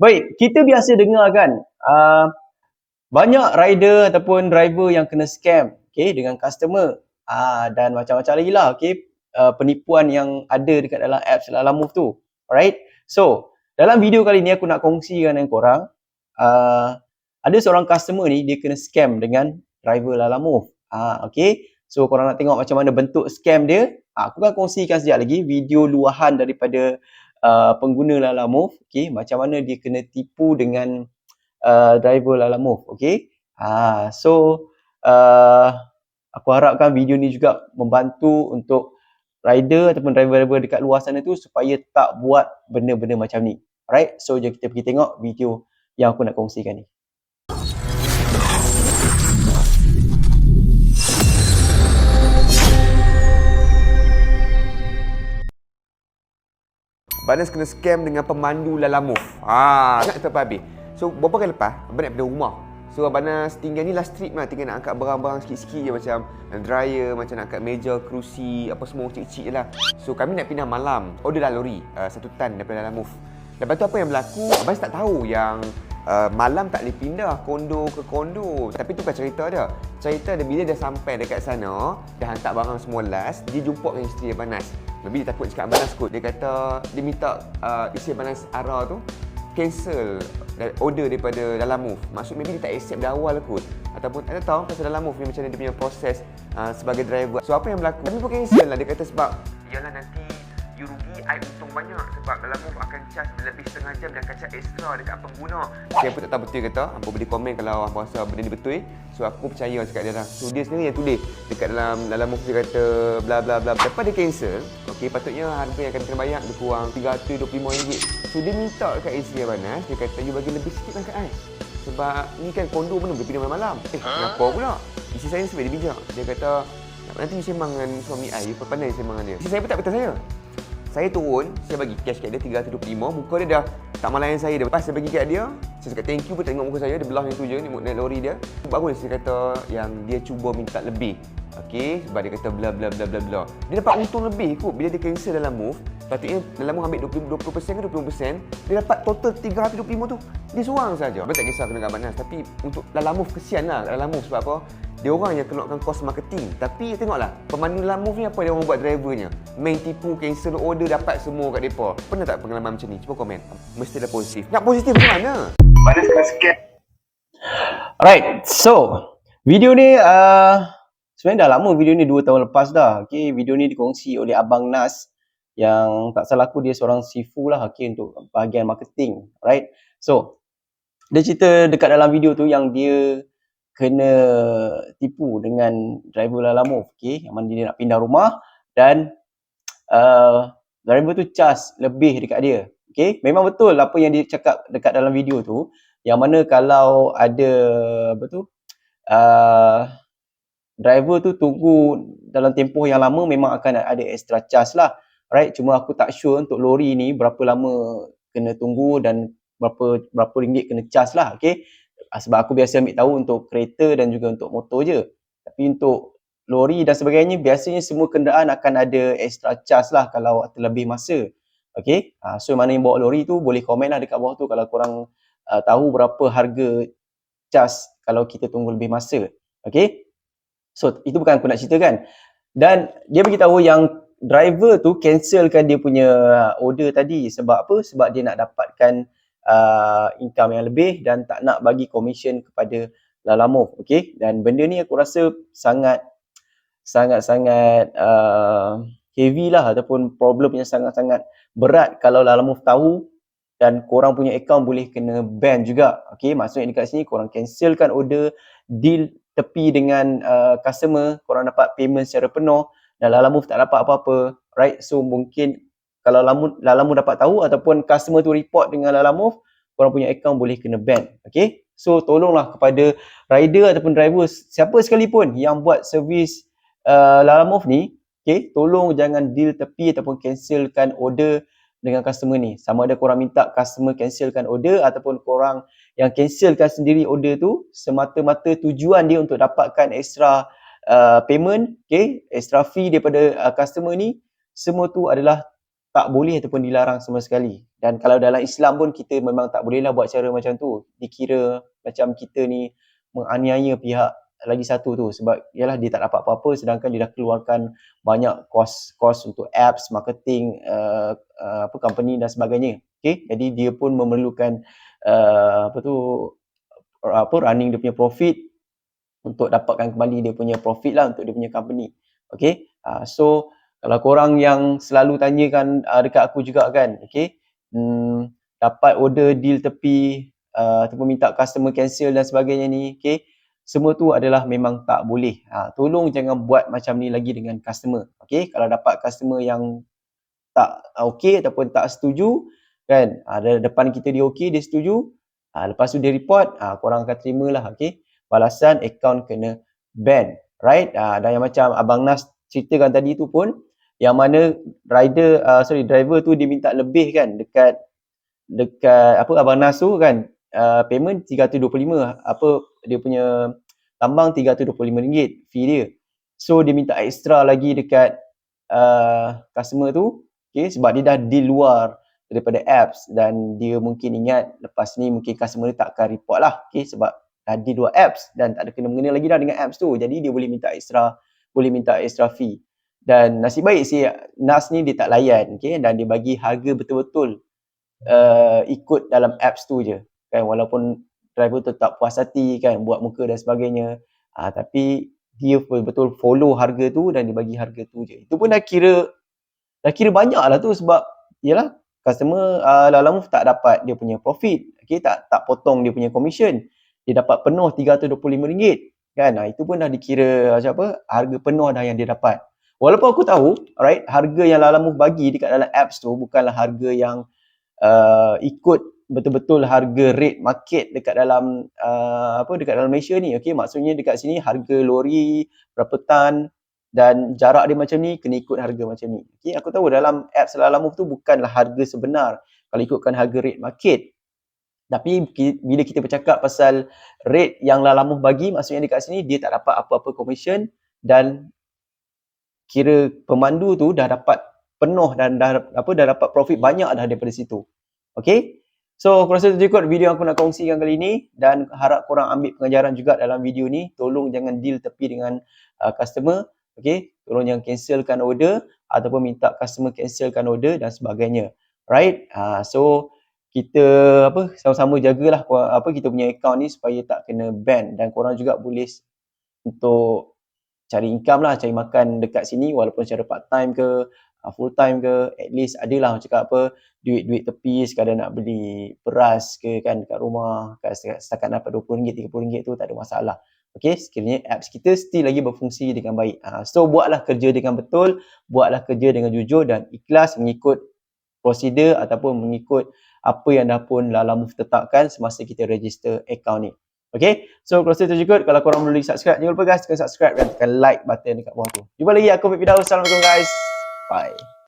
Baik, kita biasa dengar kan uh, banyak rider ataupun driver yang kena scam okay, dengan customer uh, dan macam-macam lagi lah okay, uh, penipuan yang ada dekat dalam apps Lala Move tu. Alright, so dalam video kali ni aku nak kongsikan dengan korang uh, ada seorang customer ni dia kena scam dengan driver Lala Move. Uh, okay, so korang nak tengok macam mana bentuk scam dia. Uh, aku akan kongsikan sekejap lagi video luahan daripada uh, pengguna Lala Move, okay, macam mana dia kena tipu dengan uh, driver Lala Move, okay. Uh, so, uh, aku harapkan video ni juga membantu untuk rider ataupun driver-driver dekat luar sana tu supaya tak buat benda-benda macam ni. Alright, so jom kita pergi tengok video yang aku nak kongsikan ni. Banas kena scam dengan pemandu Lalamove. Ha, nak tak habis. So, beberapa kali lepas, Abang nak pindah rumah. So, Abang Nas tinggal ni last trip lah. Tinggal nak angkat barang-barang sikit-sikit je macam dryer, macam nak angkat meja, kerusi, apa semua cik-cik je lah. So, kami nak pindah malam. Order lah lori, uh, satu tan daripada Lalamove. Lepas tu apa yang berlaku, Abang tak tahu yang Uh, malam tak boleh pindah kondo ke kondo Tapi tu bukan cerita dia Cerita dia bila dia sampai dekat sana Dah hantar barang semua last Dia jumpa dengan isteri Abang Nas Maybe dia takut cakap Abang Nas kot Dia kata Dia minta uh, isteri Abang Nas Ara tu Cancel order daripada dalam move. Maksud maybe dia tak accept dari awal kot. Ataupun tak tahu pasal dalam move ni macam mana dia punya proses uh, sebagai driver. So apa yang berlaku? Tapi pun cancel lah. Dia kata sebab Yalah nanti you rugi, I untung banyak sebab dalam move akan charge lebih setengah jam dan akan charge extra dekat pengguna. Saya pun tak tahu betul kata, hampa boleh komen kalau hampa rasa benda ni betul. So aku percaya cakap dia lah. So dia sendiri yang tulis dekat dalam dalam move dia kata bla bla bla. Lepas dia cancel, okey patutnya harga yang akan kena bayar lebih kurang RM325. So dia minta dekat isteri Abanas, dia kata you bagi lebih sikit lah kat I. Sebab ni kan kondo mana boleh pindah malam-malam. Eh, kenapa pula? Isteri saya sebab dia bijak. Dia kata, nanti you sembang dengan suami I, you pandai sembang dengan dia. Isteri saya pun tak beritahu saya. Saya turun, saya bagi cash kat dia 325, muka dia dah tak melayan saya. Lepas saya bagi kat dia, saya cakap thank you pun tak tengok muka saya, dia belah yang tu je, ni naik lori dia. Baru saya kata yang dia cuba minta lebih. Okey, sebab dia kata bla bla bla bla bla. Dia dapat untung lebih kot bila dia cancel dalam move. Patutnya dalam move ambil 20, 20% ke 20%, dia dapat total 325 tu. Dia seorang saja. Betul tak kisah kena kat Banas, tapi untuk dalam move kesian lah dalam move sebab apa? Dia orang yang keluarkan kos marketing. Tapi tengoklah, pemandu dalam move ni apa dia orang buat drivernya? Main tipu, cancel order, dapat semua kat depa. Pernah tak pengalaman macam ni? Cuba komen. Mesti ada positif. Nak positif macam mana? Mana sekarang sikit. Alright, so video ni uh, sebenarnya dah lama video ni 2 tahun lepas dah. Okay, video ni dikongsi oleh Abang Nas yang tak salah aku dia seorang sifu lah okay, untuk bahagian marketing. Alright, so dia cerita dekat dalam video tu yang dia kena tipu dengan driver Lalamove, okay, yang mana dia nak pindah rumah dan uh, driver tu charge lebih dekat dia. Okay, memang betul apa yang dia cakap dekat dalam video tu, yang mana kalau ada apa tu, uh, driver tu tunggu dalam tempoh yang lama memang akan ada extra charge lah. Right, cuma aku tak sure untuk lori ni berapa lama kena tunggu dan berapa berapa ringgit kena charge lah. Okay, Ah, sebab aku biasa ambil tahu untuk kereta dan juga untuk motor je. Tapi untuk lori dan sebagainya, biasanya semua kenderaan akan ada extra charge lah kalau terlebih masa. Okay, uh, so mana yang bawa lori tu boleh komen lah dekat bawah tu kalau korang uh, tahu berapa harga charge kalau kita tunggu lebih masa. Okay, so itu bukan aku nak ceritakan. Dan dia beritahu yang driver tu cancelkan dia punya order tadi sebab apa? Sebab dia nak dapatkan uh, income yang lebih dan tak nak bagi commission kepada Lalamove okey dan benda ni aku rasa sangat sangat sangat uh, heavy lah ataupun problem yang sangat-sangat berat kalau Lalamove tahu dan korang punya account boleh kena ban juga okey maksudnya dekat sini korang cancelkan order deal tepi dengan uh, customer korang dapat payment secara penuh dan Lalamove tak dapat apa-apa right? So mungkin kalau Lalamove, Lalamove dapat tahu ataupun customer tu report dengan Lalamove, korang punya account boleh kena ban. Okay? So tolonglah kepada rider ataupun driver siapa sekalipun yang buat servis uh, Lalamove ni, okay? tolong jangan deal tepi ataupun cancelkan order dengan customer ni. Sama ada korang minta customer cancelkan order ataupun korang yang cancelkan sendiri order tu semata-mata tujuan dia untuk dapatkan extra uh, payment, okay? extra fee daripada uh, customer ni, semua tu adalah tak boleh ataupun dilarang sama sekali. Dan kalau dalam Islam pun kita memang tak bolehlah buat cara macam tu. Dikira macam kita ni menganiaya pihak lagi satu tu sebab yalah dia tak dapat apa-apa sedangkan dia dah keluarkan banyak kos kos untuk apps, marketing, uh, uh, apa company dan sebagainya. Okay, jadi dia pun memerlukan uh, apa tu apa running dia punya profit untuk dapatkan kembali dia punya profit lah untuk dia punya company. Okay, uh, so kalau korang yang selalu tanyakan uh, dekat aku juga kan, okay, hmm, dapat order deal tepi uh, ataupun minta customer cancel dan sebagainya ni, okay, semua tu adalah memang tak boleh. Ha, tolong jangan buat macam ni lagi dengan customer. Okay, kalau dapat customer yang tak okay ataupun tak setuju, kan, ada depan kita dia okay, dia setuju, ha, lepas tu dia report, ha, korang akan terima lah, okay. Balasan account kena ban, right? Ha, dan yang macam Abang Nas ceritakan tadi tu pun, yang mana rider, uh, sorry, driver tu dia minta lebih kan dekat dekat apa Abang Nas tu kan, uh, payment 325 apa dia punya tambang 325 ringgit fee dia. So dia minta extra lagi dekat uh, customer tu okay, sebab dia dah di luar daripada apps dan dia mungkin ingat lepas ni mungkin customer dia tak akan report lah okay, sebab dah di luar apps dan tak ada kena-mengena lagi dah dengan apps tu. Jadi dia boleh minta extra boleh minta extra fee. Dan nasib baik si Nas ni dia tak layan okay, dan dia bagi harga betul-betul uh, ikut dalam apps tu je kan? Walaupun driver tu tak puas hati kan? Buat muka dan sebagainya. Uh, tapi dia betul-betul follow harga tu dan dia bagi harga tu je. Itu pun dah kira dah kira banyak lah tu sebab yalah customer uh, Lalamove tak dapat dia punya profit okay, tak tak potong dia punya commission. Dia dapat penuh RM325 kan? Uh, itu pun dah dikira macam apa harga penuh dah yang dia dapat walaupun aku tahu right harga yang Lalamove bagi dekat dalam apps tu bukanlah harga yang uh, ikut betul-betul harga rate market dekat dalam uh, apa dekat dalam Malaysia ni okey maksudnya dekat sini harga lori berapa tan dan jarak dia macam ni kena ikut harga macam ni okey aku tahu dalam apps Lalamove tu bukanlah harga sebenar kalau ikutkan harga rate market. Tapi bila kita bercakap pasal rate yang Lalamove bagi maksudnya dekat sini dia tak dapat apa-apa commission dan kira pemandu tu dah dapat penuh dan dah apa dah dapat profit banyak dah daripada situ okey So aku rasa cukup video yang aku nak kongsikan kali ini dan harap korang ambil pengajaran juga dalam video ni. Tolong jangan deal tepi dengan uh, customer. Okay, tolong jangan cancelkan order ataupun minta customer cancelkan order dan sebagainya. Right? Uh, so kita apa sama-sama jagalah apa kita punya account ni supaya tak kena ban dan korang juga boleh untuk cari income lah, cari makan dekat sini walaupun secara part time ke uh, full time ke at least adalah macam cakap apa duit-duit tepi sekadar nak beli beras ke kan kat rumah kat setakat dapat RM20 RM30 tu tak ada masalah Okay, sekiranya apps kita still lagi berfungsi dengan baik. Uh, so, buatlah kerja dengan betul, buatlah kerja dengan jujur dan ikhlas mengikut prosedur ataupun mengikut apa yang dah pun Lalamove tetapkan semasa kita register account ni. Okay, so kalau rasa terjukut, kalau korang belum subscribe, jangan lupa guys, tekan subscribe dan tekan like button dekat bawah tu. Jumpa lagi, aku Fit Fidaus. Assalamualaikum guys. Bye.